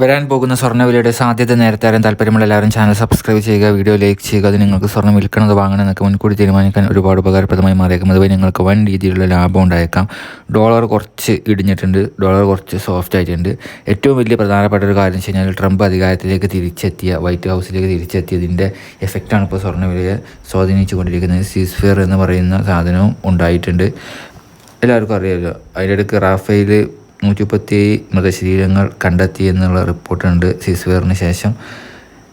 വരാൻ പോകുന്ന സ്വർണവിലയുടെ സാധ്യത നേരത്തെ അറിയാൻ താല്പര്യമുള്ള എല്ലാവരും ചാനൽ സബ്സ്ക്രൈബ് ചെയ്യുക വീഡിയോ ലൈക്ക് ചെയ്യുക അത് നിങ്ങൾക്ക് സ്വർണം വിൽക്കണത് വാങ്ങണം എന്നൊക്കെ മുൻകൂട്ടി തീരുമാനിക്കാൻ ഒരുപാട് ഉപകാരപ്രദമായി മാറിയേക്കും. അതുവഴി നിങ്ങൾക്ക് വൻ രീതിയിലുള്ള ലാഭം ഉണ്ടായേക്കാം. ഡോളർ കുറച്ച് ഇടിഞ്ഞിട്ടുണ്ട്. ഡോളർ കുറച്ച് സോഫ്റ്റ് ആയിട്ടുണ്ട്. ഏറ്റവും വലിയ പ്രധാനപ്പെട്ട ഒരു കാര്യം വെച്ച് കഴിഞ്ഞാൽ ട്രംപ് അധികാരത്തിലേക്ക് തിരിച്ചെത്തിയ വൈറ്റ് ഹൗസിലേക്ക് തിരിച്ചെത്തിയതിന്റെ എഫക്റ്റാണ് ഇപ്പോൾ സ്വർണവിലയെ സ്വാധീനിച്ചു കൊണ്ടിരിക്കുന്നത് സീസ്ഫിയർ എന്ന് പറയുന്ന സാധനവും ഉണ്ടായിട്ടുണ്ട്. എല്ലാവർക്കും അറിയാമല്ലോ അതിന്റെ ഇടയ്ക്ക് റാഫേൽ നൂറ്റി മുപ്പത്തിയേഴ് മൃതശരീരങ്ങൾ കണ്ടെത്തി എന്നുള്ള റിപ്പോർട്ടുണ്ട് സിസ്വെയറിന് ശേഷം.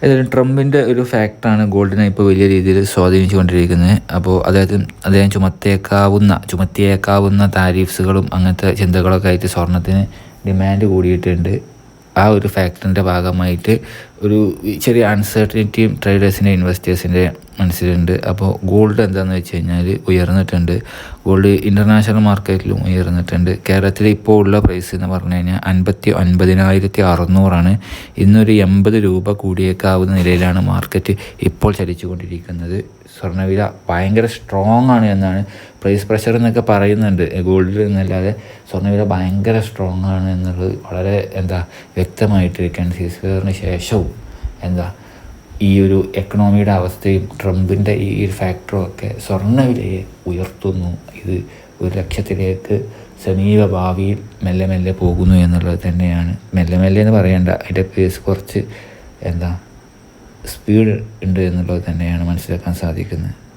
ഏതായാലും ട്രംപിന്റെ ഒരു ഫാക്ടറാണ് ഗോൾഡിനെ ഇപ്പോൾ വലിയ രീതിയിൽ സ്വാധീനിച്ചു കൊണ്ടിരിക്കുന്നത് അപ്പോൾ അദ്ദേഹത്തിന് അദ്ദേഹം ചുമത്തേക്കാവുന്ന ചുമത്തിയേക്കാവുന്ന താരീഫ്സുകളും അങ്ങനത്തെ ചിന്തകളൊക്കെ ആയിട്ട് സ്വർണത്തിന് ഡിമാൻഡ് കൂടിയിട്ടുണ്ട്. ആ ഒരു ഫാക്ടറിന്റെ ഭാഗമായിട്ട് ഒരു ചെറിയ അൺസർട്ടനിറ്റിയും ട്രേഡേഴ്സിന്റെ ഇൻവെസ്റ്റേഴ്സിന്റെ മനസ്സിലുണ്ട്. അപ്പോൾ ഗോൾഡ് എന്താണെന്ന് വെച്ച് കഴിഞ്ഞാൽ ഉയർന്നിട്ടുണ്ട്. ഗോൾഡ് ഇന്റർനാഷണൽ മാർക്കറ്റിലും ഉയർന്നിട്ടുണ്ട്. കേരളത്തിൽ ഇപ്പോൾ ഉള്ള പ്രൈസ് എന്ന് പറഞ്ഞു കഴിഞ്ഞാൽ അൻപത്തി ഒൻപതിനായിരത്തി അറുന്നൂറാണ്. ഇന്നൊരു എൺപത് രൂപ കൂടിയേക്കാവുന്ന നിലയിലാണ് മാർക്കറ്റ് ഇപ്പോൾ ചലിച്ചുകൊണ്ടിരിക്കുന്നത്. സ്വർണവില ഭയങ്കര സ്ട്രോങ് ആണ് എന്നാണ് പ്രൈസ് പ്രഷർ എന്നൊക്കെ പറയുന്നുണ്ട്. ഗോൾഡിൽ എന്നല്ലാതെ സ്വർണവില ഭയങ്കര സ്ട്രോങ് ആണ് എന്നുള്ളത് വളരെ എന്താ വ്യക്തമായിട്ടിരിക്കുകയാണ് സീസ്ഫെയറിന് ശേഷവും എന്താ ഈ ഒരു എക്കണോമിയുടെ അവസ്ഥയും ട്രംപിന്റെ ഈ ഒരു ഫാക്ടറും ഒക്കെ സ്വർണവിലയെ ഉയർത്തുന്നു. ഇത് ഒരു ലക്ഷ്യത്തിലേക്ക് സമീപ ഭാവിയിൽ മെല്ലെ മെല്ലെ പോകുന്നു എന്നുള്ളത് തന്നെയാണ്. മെല്ലെ മെല്ലെ എന്ന് പറയേണ്ട അതിന്റെ പേസ് കുറച്ച് എന്താ സ്പീഡ് ഉണ്ട് എന്നുള്ളത് തന്നെയാണ് മനസ്സിലാക്കാൻ സാധിക്കുന്നത്.